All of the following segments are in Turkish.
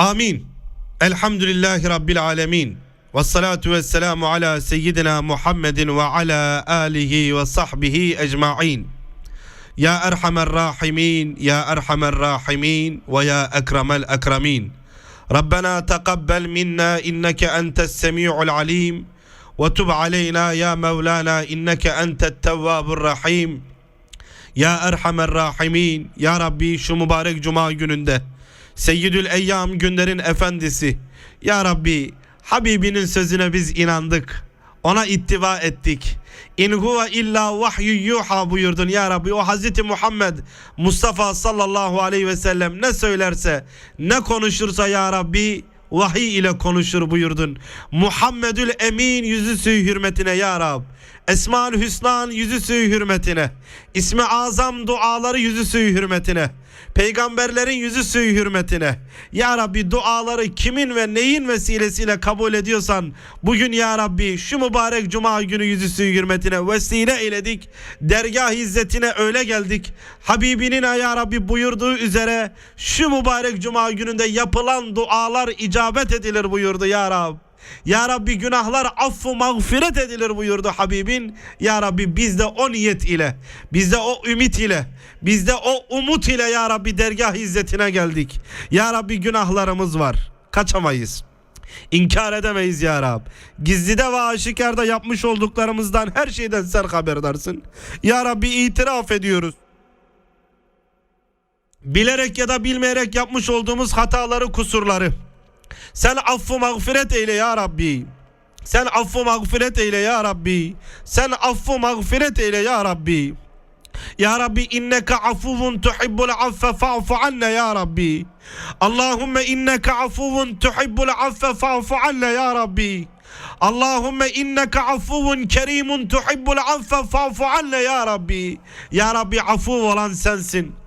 Amin. Elhamdülillahi Rabbil alemin. Ve salatu ve selamu ala seyyidina Muhammedin ve ala alihi ve sahbihi ecma'in. Ya Erhamer Rahimin, Ya Erhamer Rahimin ve Ya Ekremel Ekremin. Rabbena tekabbel minna inneke entes semi'ul alim ve tub aleyna ya Mevlana inneke entet tevvabur rahim. Ya Erhamer Rahimin, Ya Rabbi şu mübarek cuma gününde Seyyidül Eyyam günlerin efendisi Ya Rabbi Habibinin sözüne biz inandık. Ona ittiba ettik. İn huve illa vahyu yuha buyurdun ya Rabbi. O Hazreti Muhammed Mustafa sallallahu aleyhi ve sellem ne söylerse ne konuşursa ya Rabbi vahiy ile konuşur buyurdun. Muhammedül Emin yüzüsü hürmetine ya Rab. Esmaül Hüsnan yüzüsü hürmetine. İsmi azam duaları yüzüsü hürmetine. Peygamberlerin yüzüsü hürmetine. Ya Rabbi duaları kimin ve neyin vesilesiyle kabul ediyorsan bugün Ya Rabbi şu mübarek cuma günü yüzüsü hürmetine vesile eyledik. Dergah izzetine öyle geldik. Habibinin Ya Rabbi buyurduğu üzere şu mübarek cuma gününde yapılan dualar icabet edilir buyurdu Ya Rabbi. Ya Rabbi günahlar affı mağfiret edilir buyurdu Habibin. Ya Rabbi biz de o niyet ile, biz de o ümit ile, biz de o umut ile Ya Rabbi dergah izzetine geldik. Ya Rabbi günahlarımız var. Kaçamayız. İnkar edemeyiz ya Rab. Gizlide ve aşikarda yapmış olduklarımızdan her şeyden sen haberdarsın. Ya Rabbi itiraf ediyoruz. Bilerek ya da bilmeyerek yapmış olduğumuz hataları, kusurları. Sen affı mağfiret eyle ya Rabbi. Sen affı mağfiret eyle ya Rabbi. Sen affı mağfiret eyle ya Rabbi. Ya Rabbi inneke afuvun tuhibbul affe fa'fu anne ya Rabbi. Allahümme inneke afuvun tuhibbul affe fa'fu anne ya Rabbi. Allahümme inneke afuvun kerimun tuhibbul affe fa'fu anne ya Rabbi. Ya Rabbi afuv olan sensin.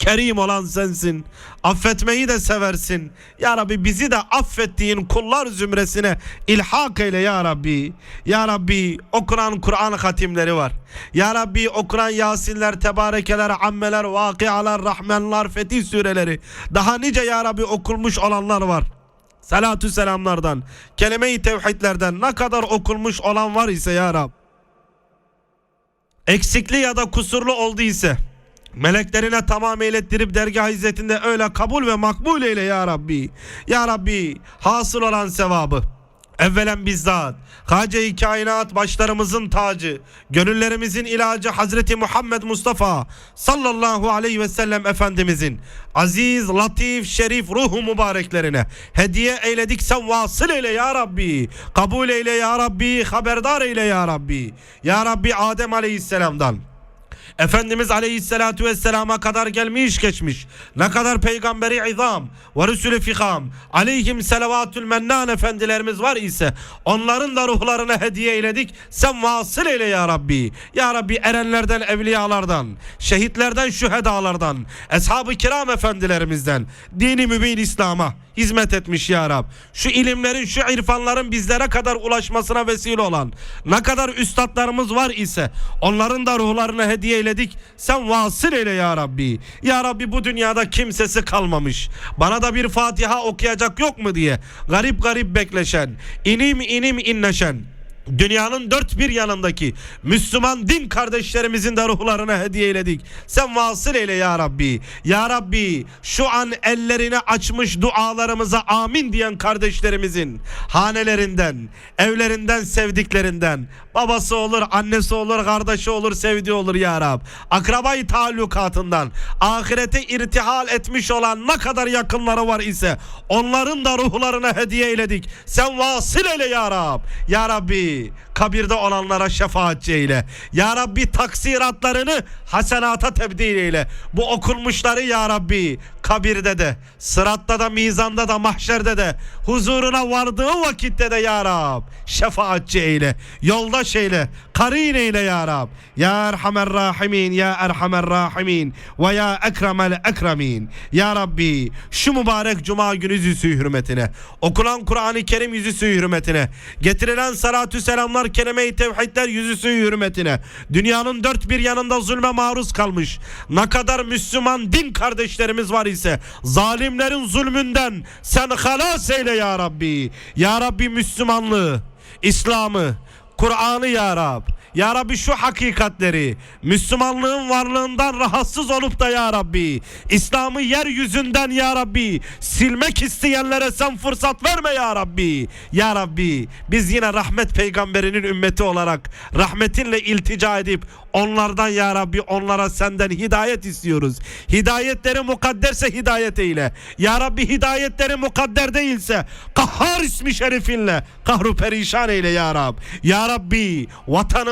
Kerim olan sensin. Affetmeyi de seversin. Ya Rabbi bizi de affettiğin kullar zümresine ilhak eyle ya Rabbi. Ya Rabbi okunan Kur'an hatimleri var. Ya Rabbi okunan Yasinler, Tebarekeler, Ammeler, Vakialar, Rahmanlar, Fetih sureleri. Daha nice Ya Rabbi okulmuş olanlar var. Salatü selamlardan, kelime-i tevhidlerden ne kadar okulmuş olan var ise ya Rab. Eksikli ya da kusurlu oldu ise Meleklerine tamam eylettirip dergah izzetinde öyle kabul ve makbul eyle ya Rabbi. Ya Rabbi hasıl olan sevabı. Evvelen bizzat Hace-i kainat başlarımızın tacı, gönüllerimizin ilacı Hazreti Muhammed Mustafa sallallahu aleyhi ve sellem Efendimizin aziz, latif, şerif ruhu mübareklerine hediye eyledik sen vasıl eyle ya Rabbi. Kabul eyle ya Rabbi, haberdar eyle ya Rabbi. Ya Rabbi Adem aleyhisselamdan Efendimiz Aleyhisselatü Vesselam'a kadar gelmiş geçmiş. Ne kadar peygamberi izam ve Resulü fikam aleyhim selavatül mennan efendilerimiz var ise onların da ruhlarına hediye eyledik. Sen vasıl eyle ya Rabbi. Ya Rabbi erenlerden, evliyalardan, şehitlerden, şühedalardan, ashab-ı kiram efendilerimizden, dini mübin İslam'a hizmet etmiş ya Rab. Şu ilimlerin, şu irfanların bizlere kadar ulaşmasına vesile olan ne kadar üstadlarımız var ise onların da ruhlarına hediye eyledik. Sen vasıl eyle ya Rabbi. Ya Rabbi bu dünyada kimsesi kalmamış. Bana da bir Fatiha okuyacak yok mu diye garip garip bekleşen, inim inim inleşen Dünyanın dört bir yanındaki Müslüman din kardeşlerimizin de ruhlarına hediye eyledik. Sen vasıl eyle ya Rabbi. Ya Rabbi şu an ellerini açmış dualarımıza amin diyen kardeşlerimizin hanelerinden, evlerinden, sevdiklerinden, babası olur, annesi olur, kardeşi olur, sevdiği olur ya Rab. Akrabayı talukatından ahirete irtihal etmiş olan ne kadar yakınları var ise onların da ruhlarına hediye eyledik. Sen vasıl eyle ya Rab. Ya Rabbi kabirde olanlara şefaatçi eyle. Ya Rabbi taksiratlarını hasenata tebdil eyle. Bu okunmuşları Ya Rabbi kabirde de, sıratta da, mizanda da, mahşerde de, huzuruna vardığı vakitte de Ya Rab şefaatçi eyle, yoldaş eyle, karin eyle ya Rab. Ya Erhamer Rahimin, Ya Erhamer Rahimin ve Ya Ekremel Ekremin. Ya Rabbi şu mübarek cuma günü yüzüsü hürmetine, okunan Kur'an-ı Kerim yüzüsü hürmetine, getirilen salatü selamlar, kelime-i tevhidler yüzüsü hürmetine, dünyanın dört bir yanında zulme maruz kalmış, ne kadar Müslüman din kardeşlerimiz var ise, zalimlerin zulmünden sen halas eyle ya Rabbi. Ya Rabbi Müslümanlığı, İslam'ı, Kur'an'ı ya Rab. Ya Rabbi şu hakikatleri Müslümanlığın varlığından rahatsız olup da ya Rabbi İslam'ı yeryüzünden ya Rabbi silmek isteyenlere sen fırsat verme ya Rabbi. Ya Rabbi biz yine rahmet peygamberinin ümmeti olarak rahmetinle iltica edip onlardan ya Rabbi onlara senden hidayet istiyoruz. Hidayetleri mukadderse hidayet eyle. Ya Rabbi hidayetleri mukadder değilse kahhar ismi şerifinle kahru perişan eyle ya Rab. Ya Rabbi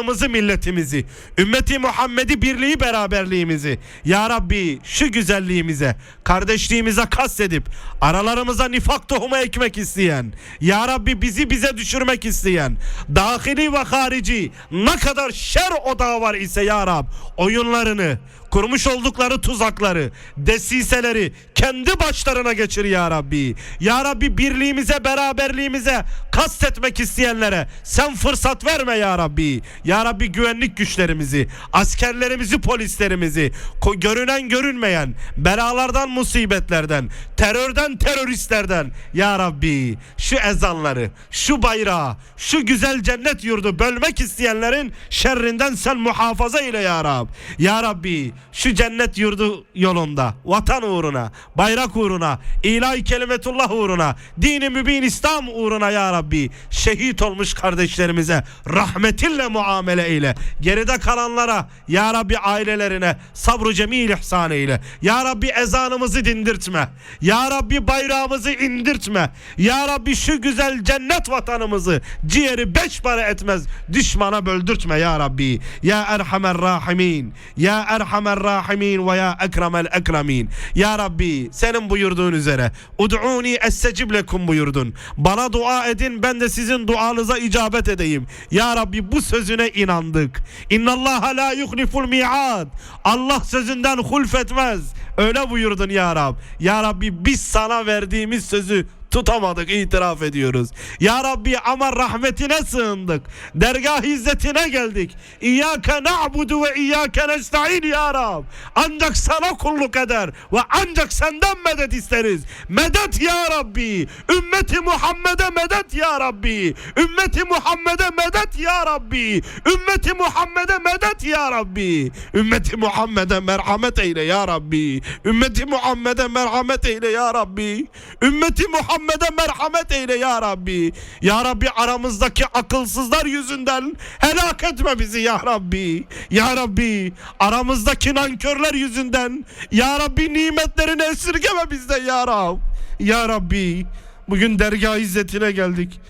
vatanımızı milletimizi ümmeti Muhammed'i birliği beraberliğimizi Ya Rabbi şu güzelliğimize kardeşliğimize kastedip aralarımıza nifak tohumu ekmek isteyen Ya Rabbi bizi bize düşürmek isteyen dahili ve harici ne kadar şer odağı var ise Ya Rab oyunlarını kurmuş oldukları tuzakları, desiseleri kendi başlarına geçir ya Rabbi. Ya Rabbi birliğimize, beraberliğimize kastetmek isteyenlere sen fırsat verme ya Rabbi. Ya Rabbi güvenlik güçlerimizi, askerlerimizi, polislerimizi, görünen görünmeyen belalardan, musibetlerden, terörden, teröristlerden ya Rabbi şu ezanları, şu bayrağı, şu güzel cennet yurdu bölmek isteyenlerin şerrinden sen muhafaza ile ya Rab. Ya Rabbi şu cennet yurdu yolunda vatan uğruna bayrak uğruna ilahi kelimetullah uğruna dini mübin İslam uğruna ya Rabbi şehit olmuş kardeşlerimize rahmetinle muamele eyle. Geride kalanlara ya Rabbi ailelerine sabru cemil ihsan eyle. Ya Rabbi ezanımızı dindirtme. Ya Rabbi bayrağımızı indirtme. Ya Rabbi şu güzel cennet vatanımızı ciğeri beş para etmez düşmana böldürtme ya Rabbi. Ya Erhamer Rahimin ya Erhamer Rahimin ve ya Ekremel Ekremin. Ya Rabbi senin buyurduğun üzere ud'uni estecib lekum buyurdun. Bana dua edin ben de sizin duanıza icabet edeyim. Ya Rabbi bu sözüne inandık. İnnallaha la yuhliful mi'ad. Allah sözünden hulfetmez. Öyle buyurdun ya Rab. Ya Rabbi biz sana verdiğimiz sözü tutamadık itiraf ediyoruz. Ya Rabbi ama rahmetine sığındık. Dergah izzetine geldik. İyyâke na'budu ve iyyâke nesta'in ya Rab. Ancak sana kulluk eder ve ancak senden medet isteriz. Medet ya Rabbi. Ümmeti Muhammed'e medet ya Rabbi. Ümmeti Muhammed'e medet ya Rabbi. Ümmeti Muhammed'e medet ya Rabbi. Ümmeti Muhammed'e merhamet eyle ya Rabbi. Ümmeti Muhammed'e merhamet eyle ya Rabbi. Ümmeti Muhammed'e merhamet eyle ya Rabbi. Ya Rabbi aramızdaki akılsızlar yüzünden helak etme bizi ya Rabbi. Ya Rabbi aramızdaki nankörler yüzünden ya Rabbi nimetlerini esirgeme bizden ya Rab. Ya Rabbi bugün dergah izzetine geldik.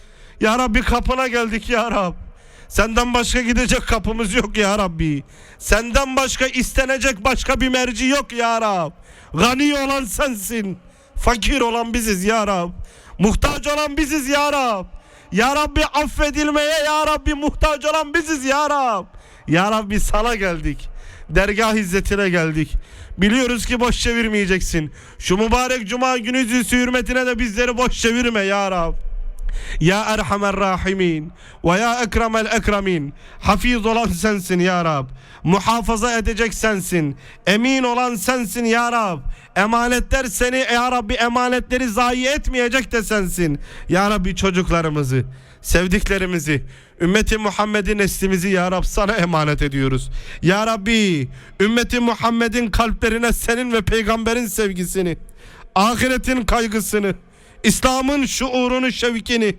Ya Rabbi kapına geldik ya Rab. Senden başka gidecek kapımız yok ya Rabbi. Senden başka istenecek başka bir merci yok ya Rab. Gani olan sensin. Fakir olan biziz ya Rab. Muhtaç olan biziz ya Rab. Ya Rabbi affedilmeye ya Rabbi muhtaç olan biziz ya Rab. Ya Rabbi sana geldik. Dergah izzetine geldik. Biliyoruz ki boş çevirmeyeceksin. Şu mübarek cuma günü yüzü hürmetine de bizleri boş çevirme ya Rab. Ya Erhamer Rahimin ve Ya Ekremel Ekremin Hafiz olan sensin ya Rab Muhafaza edecek sensin Emin olan sensin ya Rab Emanetler seni ya Rabbi emanetleri zayi etmeyecek de sensin Ya Rabbi çocuklarımızı sevdiklerimizi Ümmeti Muhammed'in neslimizi ya Rab sana emanet ediyoruz. Ya Rabbi ümmeti Muhammed'in kalplerine senin ve peygamberin sevgisini, ahiretin kaygısını, İslam'ın şuurunu, şevkini,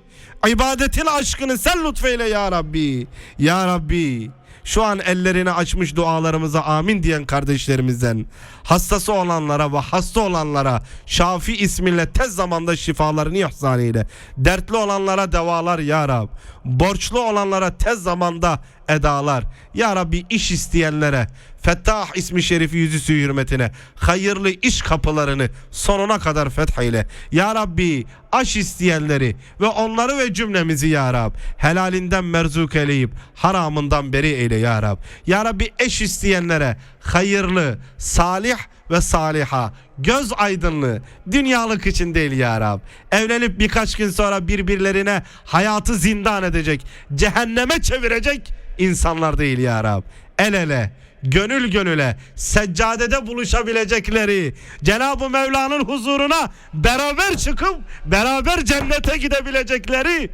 ibadetin aşkını sen lütfeyle ya Rabbi. Ya Rabbi şu an ellerini açmış dualarımıza amin diyen kardeşlerimizden hastası olanlara ve hasta olanlara Şafi isminle tez zamanda şifalarını ihsan eyle. Dertli olanlara devalar ya Rab. Borçlu olanlara tez zamanda edalar. Ya Rabbi iş isteyenlere Fettah ismi şerifi yüzüsü hürmetine hayırlı iş kapılarını sonuna kadar fetheyle. Ya Rabbi aş isteyenleri ve onları ve cümlemizi Ya Rab helalinden merzuk eyleyip haramından beri eyle Ya Rab. Ya Rabbi eş isteyenlere hayırlı, salih ve saliha göz aydınlığı dünyalık için değil ya Rab. Evlenip birkaç gün sonra birbirlerine hayatı zindan edecek, cehenneme çevirecek insanlar değil ya Rab. El ele, gönül gönüle, seccadede buluşabilecekleri, Cenab-ı Mevla'nın huzuruna beraber çıkıp beraber cennete gidebilecekleri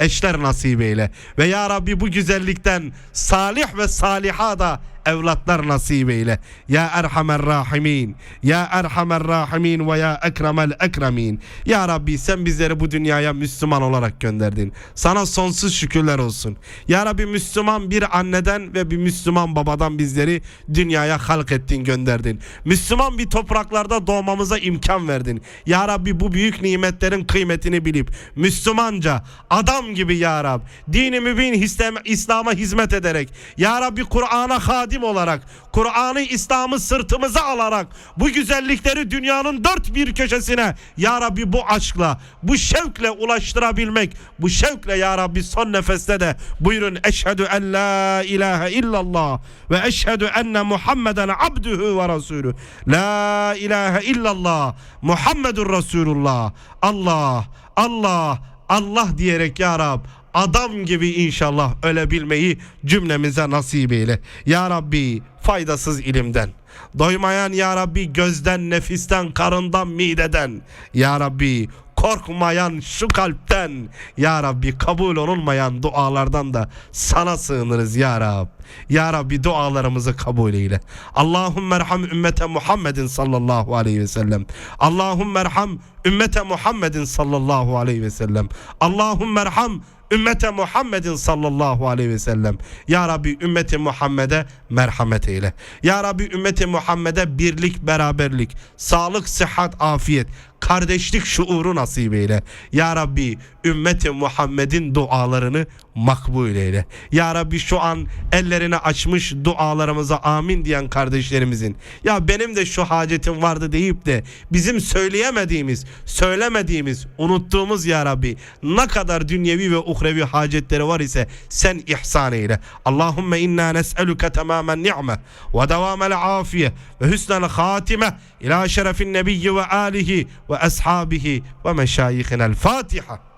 eşler nasip eyle. Ve ya Rabbi bu güzellikten salih ve saliha da evlatlar nasip eyle. Ya Erhamer Rahimin. Ya Erhamer Rahimin ve ya Ekremel Ekremin. Ya Rabbi sen bizleri bu dünyaya Müslüman olarak gönderdin. Sana sonsuz şükürler olsun. Ya Rabbi Müslüman bir anneden ve bir Müslüman babadan bizleri dünyaya halk ettin gönderdin. Müslüman bir topraklarda doğmamıza imkan verdin. Ya Rabbi bu büyük nimetlerin kıymetini bilip Müslümanca adam gibi ya Rab dini mübin İslam- İslam'a hizmet ederek Ya Rabbi Kur'an'a hadim olarak Kur'an'ı İslam'ı sırtımıza alarak bu güzellikleri dünyanın dört bir köşesine Ya Rabbi bu aşkla bu şevkle ulaştırabilmek bu şevkle Ya Rabbi son nefeste de buyurun eşhedü en la ilahe illallah ve eşhedü enne Muhammeden abdühü ve rasulü la ilahe illallah Muhammedur Resulullah Allah Allah Allah diyerek ya Rab adam gibi inşallah ölebilmeyi cümlemize nasip eyle. Ya Rabbi faydasız ilimden, doymayan Ya Rabbi gözden, nefisten, karından, mideden, Ya Rabbi korkmayan şu kalpten, Ya Rabbi kabul olunmayan dualardan da sana sığınırız Ya Rab. Ya Rabbi dualarımızı kabul eyle. Allahümme erham ümmete Muhammedin sallallahu aleyhi ve sellem. Allahümme erham ümmete Muhammedin sallallahu aleyhi ve sellem. Allahümme erham ümmete Muhammedin sallallahu aleyhi ve sellem. Ya Rabbi ümmeti Muhammed'e merhamet eyle. Ya Rabbi ümmeti Muhammed'e birlik, beraberlik, sağlık, sıhhat, afiyet, kardeşlik şuuru nasip eyle. Ya Rabbi ümmeti Muhammed'in dualarını makbul eyle. Ya Rabbi şu an ellerini açmış dualarımıza amin diyen kardeşlerimizin ya benim de şu hacetim vardı deyip de bizim söyleyemediğimiz, söylemediğimiz, unuttuğumuz ya Rabbi ne kadar dünyevi ve uhrevi hacetleri var ise sen ihsan eyle. Allahümme inna nes'eluke tamamen ni'me ve devamel afiye ve hüsnel hatime ila şerefin nebiyyi ve alihi ve ashabihi ve meşayihinel Fatiha.